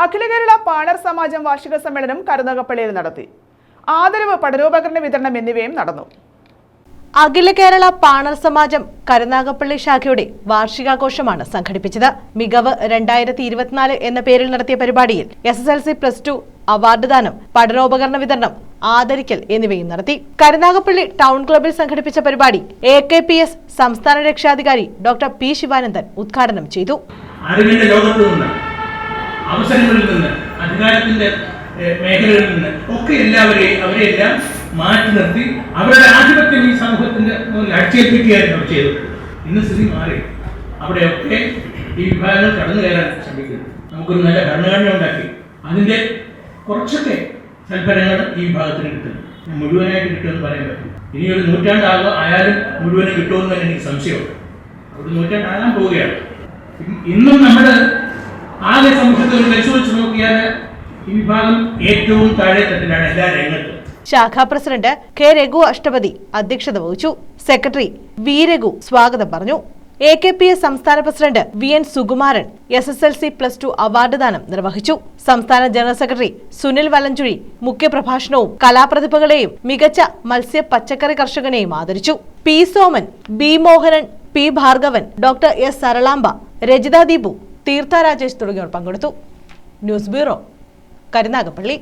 അഖില കേരള പാണർ സമാജം വാർഷിക സമ്മേളനം കരുനാഗപ്പള്ളിയിൽ നടത്തി. ആദരവ് പഠനോപകരണ വിതരണം എന്നിവയും നടന്നു. അഖില കേരള പാണർ സമാജം കരുനാഗപ്പള്ളി ശാഖയുടെ വാർഷികാഘോഷമാണ് സംഘടിപ്പിച്ചത്. മികവ് രണ്ടായിരത്തി ഇരുപത്തിനാല് എന്ന പേരിൽ നടത്തിയ പരിപാടിയിൽ S S L C plus two award ദാനം പഠനോപകരണ വിതരണം ആദരിക്കൽ എന്നിവയും നടത്തി. കരുനാഗപ്പള്ളി ടൗൺ ക്ലബിൽ സംഘടിപ്പിച്ച പരിപാടി എ കെ പി എസ് സംസ്ഥാന രക്ഷാധികാരി ഡോക്ടർ പി ശിവാനന്ദൻ ഉദ്ഘാടനം ചെയ്തു. അറിവിന്റെ ലോകത്ത് നിന്ന് അവസരങ്ങളിൽ നിന്ന് അധികാരത്തിന്റെ മേഖലകളിൽ നിന്ന് ഒക്കെ എല്ലാവരെയും അവരെയെല്ലാം മാറ്റി നിർത്തി അവരുടെ ആധിപത്യം ഈ സമൂഹത്തിന്റെ അടിച്ചേൽപ്പിക്കുകയായിരുന്നു അവർ ചെയ്തത്. ഇന്ന് സ്ഥിതി മാറി. അവിടെയൊക്കെ ഈ വിഭാഗങ്ങൾ കടന്നു കയറാൻ ശ്രമിക്കുന്നു. നമുക്കൊരു നല്ല ഭരണഘടന ഉണ്ടാക്കി. അതിന്റെ കുറച്ചൊക്കെ സൽഫലങ്ങൾ ഈ വിഭാഗത്തിന് ഞാൻ മുഴുവനായിട്ട് കിട്ടുമെന്ന് പറയാൻ പറ്റും ഇനി ഒരു നൂറ്റാണ്ടാകുക ആയാലും മുഴുവനും കിട്ടുമെന്ന് തന്നെ എനിക്ക് സംശയമുണ്ട്. ഒരു നൂറ്റാണ്ടാകാൻ പോവുകയാണ്. ഇന്നും നമ്മൾ ആകെ സമൂഹത്തിൽ ഒരു പരിശോധിച്ച് നോക്കിയാൽ ഈ വിഭാഗം ഏറ്റവും താഴെ തട്ടിലാണ് എല്ലാ രംഗത്തും. ശാഖാ പ്രസിഡന്റ് കെ രഘു അഷ്ടപതി അധ്യക്ഷത വഹിച്ചു. സെക്രട്ടറി വി രഘു സ്വാഗതം പറഞ്ഞു. എ കെ പി എസ് സംസ്ഥാന president V N Sukumaran S S L C plus two award ദാനം നിർവഹിച്ചു. സംസ്ഥാന ജനറൽ സെക്രട്ടറി സുനിൽ വലഞ്ചുഴി മുഖ്യപ്രഭാഷണവും കലാപ്രതിഭകളെയും മികച്ച മത്സ്യ പച്ചക്കറി കർഷകനെയും ആദരിച്ചു. P Soman B Mohanan P Bhargavan doctor S Saralamba Rajitha Deepu Theertha Rajesh തുടങ്ങിയവർ പങ്കെടുത്തു. News bureau Karunagappally.